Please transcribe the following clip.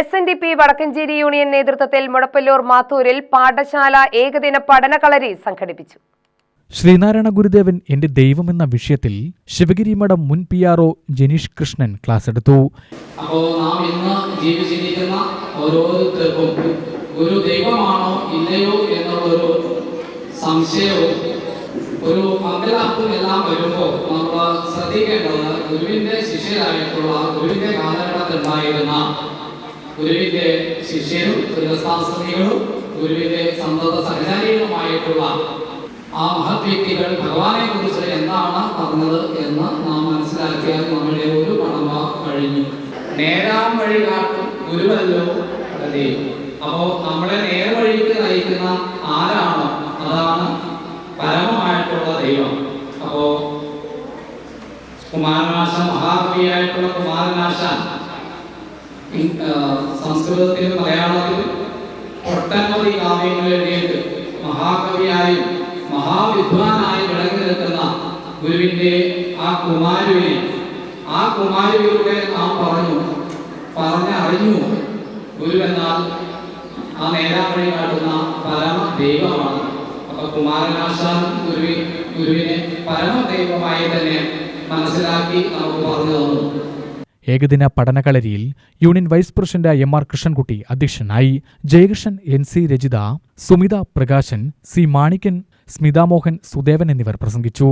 S N D P Vadakkanchery union നേതൃത്വത്തിൽ മുടപ്പല്ലൂർ മാത്തൂരിൽ പാഠശാല ഏകദിന പഠനകളരി സംഘടിപ്പിച്ചു. ശ്രീനാരായണ ഗുരുദേവൻ എന്റെ ദൈവം എന്ന വിഷയത്തിൽ ശിവഗിരി മഠം മുൻ P R O Janeesh Krishnan class എടുത്തു. അപ്പോൾ നാം ഇന്ന് ജീവിച്ചിരിക്കുന്ന ഓരോരുത്തർക്കും ഒരു ദൈവമാണോ ഇല്ലയോ എന്നുള്ളൊരു സംശയവും ഒരു മംഗലാപ്പും എല്ലാം വരുമ്പോൾ നമ്മൾ ശ്രദ്ധിക്കേണ്ടത് ഗുരുവിന്റെ ശിഷ്യരായിട്ടുള്ള ഗുരുവിന്റെ കാലഘട്ടത്തിലുണ്ടായിരുന്ന ഗുരുവിന്റെ ശിഷ്യരും ഗൃഹസ്ഥാശ്രമികളും ഗുരുവിന്റെ സന്തത സഹചാരികളുമായിട്ടുള്ള ആ മഹത് വ്യക്തികൾ ഭഗവാനെ കുറിച്ച് എന്താണ് പറഞ്ഞത് എന്ന് നാം മനസ്സിലാക്കിയാൽ നമ്മുടെ ഒരു കടമ കഴിഞ്ഞു. നേരാം വഴി കാട്ടും ഗുരുവല്ലോ അപ്പോ നമ്മളെ നേർവഴിക്ക് നയിക്കുന്ന ആരാണോ അതാണ് പരമമായിട്ടുള്ള ദൈവം. അപ്പോ കുമാരനാശ മഹാകവിയായിട്ടുള്ള കുമാരനാശാൻ സംസ്കൃതത്തിലും മലയാളത്തിലും ഒട്ടനവധി കാവ്യങ്ങൾ എഴുതിയിട്ട് മഹാകവിയായും മഹാവിദ്വാനായും വിളങ്ങി നിൽക്കുന്ന ഗുരുവിന്റെ ആ കുമാരുവിനെ ആ കുമാരുവിലൂടെ നാം പറഞ്ഞു പറഞ്ഞറിഞ്ഞു. ഗുരുവെന്നാൽ ആ നേതാക്കളെ കാട്ടുന്ന പരമ ദൈവമാണ്. അപ്പൊ കുമാരനാശാൻ ഗുരുവി ഗുരുവിനെ പരമ ദൈവമായി തന്നെ മനസ്സിലാക്കി നമുക്ക് പറഞ്ഞു തന്നു. ഏകദിന പഠനകളരിയിൽ union vice president M R Krishnankutty അധ്യക്ഷനായി Jayakrishnan N C Rajitha Sumitha Prakashan C Manikkan Smitha Mohan Sudevan എന്നിവർ പ്രസംഗിച്ചു.